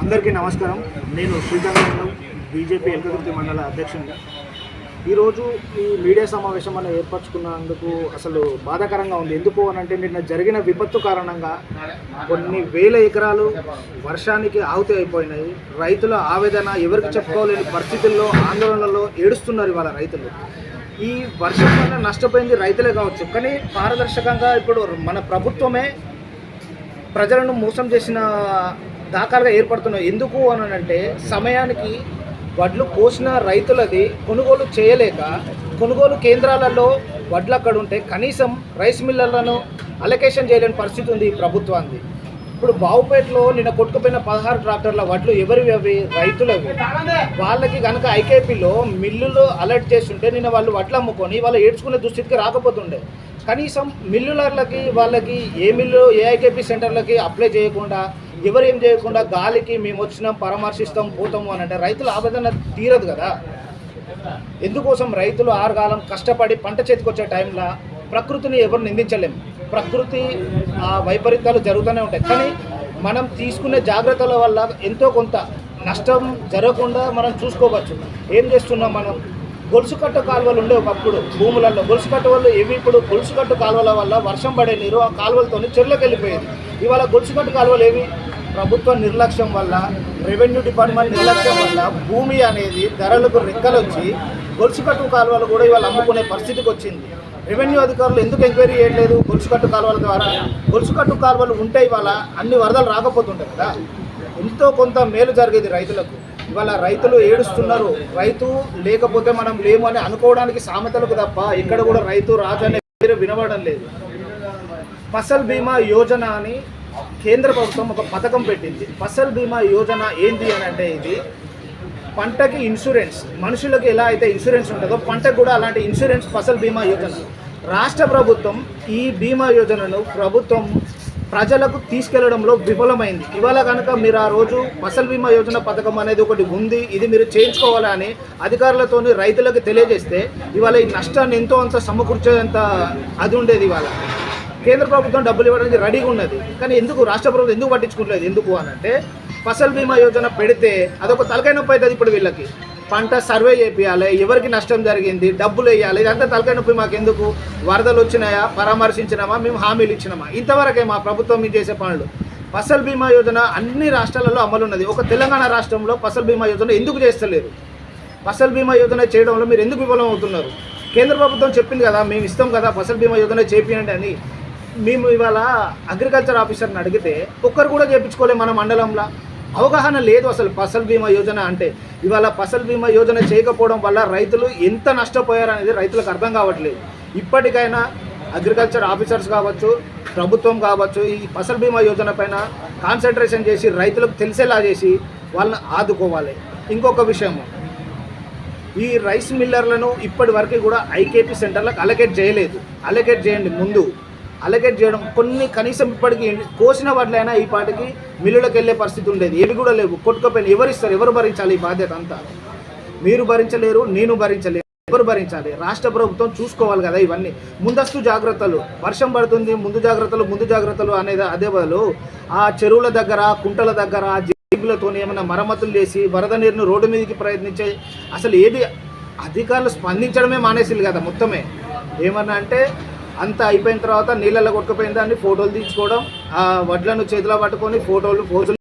అందరికీ నమస్కారం. నేను శ్రీకాకుళం బీజేపీ ఎల్కదుర్తి మండల అధ్యక్షుడిగా ఈరోజు ఈ మీడియా సమావేశం మనం ఏర్పరచుకున్నందుకు అసలు బాధాకరంగా ఉంది. ఎందుకు అని అంటే నిన్న జరిగిన విపత్తు కారణంగా కొన్ని వేల ఎకరాలు వర్షానికి ఆహుతి అయిపోయినాయి. రైతుల ఆవేదన ఎవరికి చెప్పుకోలేని పరిస్థితుల్లో ఆందోళనలో ఏడుస్తున్నారు ఇవాళ రైతులు. ఈ వర్షం వల్ల నష్టపోయింది రైతులే కావచ్చు. కానీ పారదర్శకంగా ఇప్పుడు మన ప్రభుత్వమే ప్రజలను మోసం చేసిన దాఖలుగా ఏర్పడుతున్నాయి. ఎందుకు అని అంటే సమయానికి వడ్లు కోసిన రైతులది కొనుగోలు చేయలేక కొనుగోలు కేంద్రాలలో వడ్లు అక్కడ ఉంటే కనీసం రైస్ మిల్లర్లను అలొకేషన్ చేయలేని పరిస్థితి ఉంది ఈ ప్రభుత్వానికి. ఇప్పుడు బావుపేటలో నిన్న కొట్టుకుపోయిన పదహారు ట్రాక్టర్ల వడ్లు ఎవరివి అవి? రైతులవి. వాళ్ళకి కనుక ఐకేపీలో మిల్లులు అలర్ట్ చేస్తుంటే నిన్న వాళ్ళు వడ్లు అమ్ముకొని వాళ్ళు ఏడ్చుకునే దుస్థితికి రాకపోతుండే. కనీసం మిల్లులర్లకి వాళ్ళకి ఏ మిల్లు ఏ ఐకేపీ సెంటర్లకి అప్లై చేయకుండా ఎవరు ఏం చేయకుండా గాలికి మేము వచ్చినాం పరామర్శిస్తాం పోతాము అని అంటే రైతుల ఆవేదన తీరదు కదా. ఎందుకోసం రైతులు ఆరుగాలం కష్టపడి పంట చేతికొచ్చే టైంలో ప్రకృతిని ఎవరు నిందించలేము ప్రకృతి ఆ వైపరీత్యాలు జరుగుతూనే ఉంటాయి. కానీ మనం తీసుకునే జాగ్రత్తల వల్ల ఎంతో కొంత నష్టం జరగకుండా మనం చూసుకోవచ్చు. ఏం చేస్తున్నాం మనం? గొలుసుకట్టు కాలువలు ఉండే ఒకప్పుడు భూములలో. గొలుసుకట్టు వల్ల ఏవి? ఇప్పుడు గొలుసుకట్టు కాలువల వల్ల వర్షం పడే నీరు ఆ కాలువలతో చెర్లకు వెళ్ళిపోయేది ఇవాళ గొలుసుకట్టు కాలువలు ఏవి? ప్రభుత్వ నిర్లక్ష్యం వల్ల రెవెన్యూ డిపార్ట్మెంట్ నిర్లక్ష్యం వల్ల భూమి అనేది ధరలకు రెక్కలొచ్చి గొలుసుకట్టు కాలువలు కూడా ఇవాళ అమ్ముకునే పరిస్థితికి వచ్చింది. రెవెన్యూ అధికారులు ఎందుకు ఎంక్వైరీ చేయట్లేదు? గొలుసుకట్టు కాలువల ద్వారా. గొలుసుకట్టు కాలువలు ఉంటే ఇవాళ అన్ని వరదలు రాకపోతుంటాయి కదా. ఎంతో కొంత మేలు జరిగేది రైతులకు. ఇవాళ రైతులు ఏడుస్తున్నారు. రైతు లేకపోతే మనం లేము అని అనుకోవడానికి సామెతలకు తప్ప ఇక్కడ కూడా రైతు రాజు అనే పేరు వినబడడం లేదు. ఫసల్ బీమా యోజన అని కేంద్ర ప్రభుత్వం ఒక పథకం పెట్టింది. ఫసల్ బీమా యోజన ఏంటి అని అంటే ఇది పంటకి ఇన్సూరెన్స్. మనుషులకు ఎలా అయితే ఇన్సూరెన్స్ ఉంటుందో పంటకు కూడా అలాంటి ఇన్సూరెన్స్ ఫసల్ బీమా యోజన. రాష్ట్ర ప్రభుత్వం ఈ బీమా యోజనను ప్రభుత్వం ప్రజలకు తీసుకెళ్ళడంలో విఫలమైంది. ఇవాళ కనుక మీరు ఆ రోజు ఫసల్ బీమా యోజన పథకం అనేది ఒకటి ఉంది ఇది మీరు చేయించుకోవాలని అధికారులతోని రైతులకు తెలియజేస్తే ఇవాళ ఈ నష్టాన్ని ఎంతో అంత సమకూర్చేంత అది ఉండేది ఇవాళ. కేంద్ర ప్రభుత్వం డబ్బులు ఇవ్వడానికి రెడీగా ఉన్నది. కానీ ఎందుకు? రాష్ట్ర ప్రభుత్వం ఎందుకు పట్టించుకోలేదు ఎందుకు అని అంటే ఫసల్ బీమా యోజన పెడితే అదొక తలకైన నొప్పి అవుతుంది ఇప్పుడు వీళ్ళకి. పంట సర్వే చేపియాలి ఎవరికి నష్టం జరిగింది డబ్బులు వేయాలి ఇదంతా తలకాయ నొప్పి మాకు ఎందుకు వరదలు వచ్చినాయా? పరామర్శించినామా? మేము హామీలు ఇచ్చినామా? ఇంతవరకే మా ప్రభుత్వం మీరు చేసే పనులు. ఫసల్ బీమా యోజన అన్ని రాష్ట్రాలలో అమలు ఉన్నది. ఒక తెలంగాణ రాష్ట్రంలో ఫసల్ బీమా యోజన ఎందుకు చేస్తలేరు? ఫసల్ బీమా యోజన చేయడంలో మీరు ఎందుకు విఫలం అవుతున్నారు? కేంద్ర ప్రభుత్వం చెప్పింది కదా మేము ఇస్తాం కదా ఫసల్ బీమా యోజన చేపియండి అని. మేము ఇవాళ అగ్రికల్చర్ ఆఫీసర్ని అడిగితే ఒక్కరు కూడా చేయించుకోలేము మన మండలంలో. అవగాహన లేదు అసలు ఫసల్ బీమా యోజన అంటే. ఇవాళ ఫసల్ బీమా యోజన చేయకపోవడం వల్ల రైతులు ఎంత నష్టపోయారు అనేది రైతులకు అర్థం కావట్లేదు. ఇప్పటికైనా అగ్రికల్చర్ ఆఫీసర్స్ కావచ్చు ప్రభుత్వం కావచ్చు ఈ ఫసల్ బీమా యోజన పైన కాన్సన్ట్రేషన్ చేసి రైతులకు తెలిసేలా చేసి వాళ్ళని ఆదుకోవాలి. ఇంకొక విషయము ఈ రైస్ మిల్లర్లను ఇప్పటి వరకు కూడా ఐకేపీ సెంటర్లకు అలకేట్ చేయలేదు. అలకేట్ చేయండి ముందు. అలకేట్ చేయడం కొన్ని కనీసం ఇప్పటికి కోసిన వాటిలైనా ఈ పాటికి మిల్లులకు వెళ్ళే పరిస్థితి ఉండేది. ఏవి కూడా లేవు. కొట్టుకపోయినా ఎవరు ఇస్తారు? ఎవరు భరించాలి ఈ బాధ్యత అంతా? మీరు భరించలేరు నేను భరించలేరు ఎవరు భరించాలి? రాష్ట్ర ప్రభుత్వం చూసుకోవాలి కదా ఇవన్నీ. ముందస్తు జాగ్రత్తలు. వర్షం పడుతుంది ముందు జాగ్రత్తలు ముందు జాగ్రత్తలు అనేది అదే బదులు ఆ చెరువుల దగ్గర కుంటల దగ్గర జీబులతో ఏమైనా మరమ్మతులు చేసి వరద నీరును రోడ్డు మీదకి ప్రయత్నించే అసలు ఏది అధికారులు స్పందించడమే మానేసిల్లు కదా మొత్తమే. ఏమన్నా అంటే అంతా అయిపోయిన తర్వాత నీళ్ళల్లో కొట్టుకుపోయిన దాన్ని ఫోటోలు తీసుకోవడం ఆ వడ్లను చేతిలో పట్టుకొని ఫోటోలు పోజులు